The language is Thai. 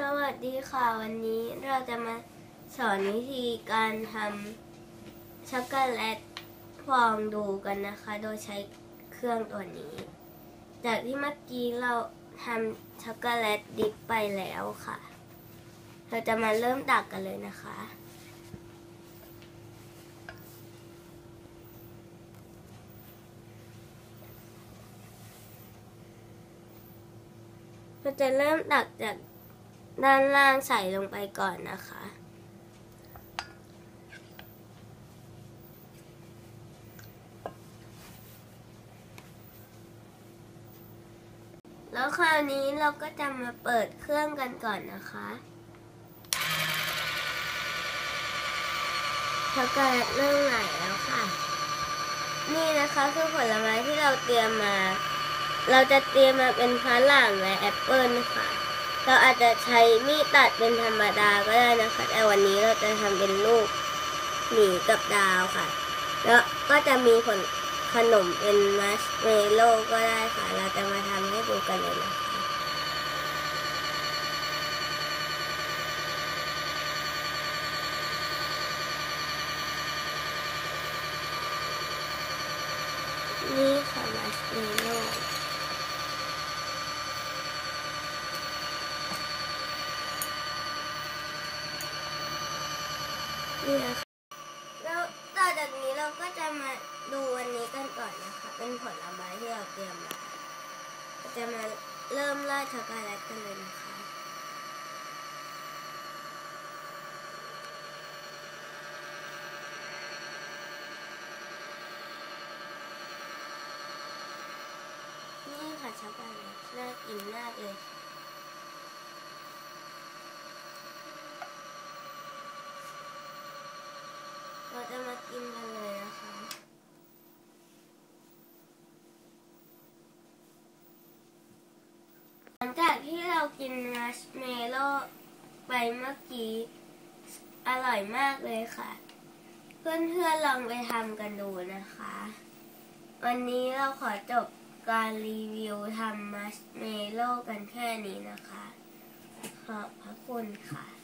สวัสดีค่ะ วันนี้เราจะมาสอนวิธีการทำช็อกโกแลตฟองดูกันนะคะ โดยใช้เครื่องตัวนี้ จากที่เมื่อกี้เราทำช็อกโกแลตดิบไปแล้วค่ะ เราจะมาเริ่มตักกันเลยนะคะ เราจะเริ่มตักจาก ด้านล่างใส่ลงไปก่อนนะคะ แล้วคราวนี้เราก็จะมาเปิดเครื่องกันก่อนนะคะช็อกโกแลตเริ่มไหลแล้วค่ะ นี่นะคะคือผลไม้ที่เราเตรียมมา เราจะเตรียมมาเป็นฝรั่งและแอปเปิลค่ะ เราอาจจะใช้มีดตัดเป็นธรรมดาก็ได้นะคะ แต่วันนี้เราจะทำเป็นลูกหมีกับดาวค่ะ แล้วก็จะมีผลขนมเป็นมัชเมลโล่ก็ได้ค่ะ เราจะมาทำให้ดูกันเลยนะคะนี่ค่ะมัชเมลโล่ นี่นะคะแล้วต่อจากนี้เราก็จะมาดูวันนี้กันก่อนนะคะ เป็นผลไม้ที่เราเตรียมมาจะมาเริ่มราดช็อกโกแลตกันเลยนะคะนี่ค่ะช็อกโกแลตน่ากินมากเลย เรา จะมากินกันเลยนะคะหลังจากที่เรากินมัชเมลโล่ไปเมื่อกี้อร่อยมากเลยค่ะ เพื่อนๆลองไปทำกันดูนะคะ วันนี้เราขอจบการรีวิวทำมัชเมลโล่กันแค่นี้นะคะ ขอบพระคุณค่ะ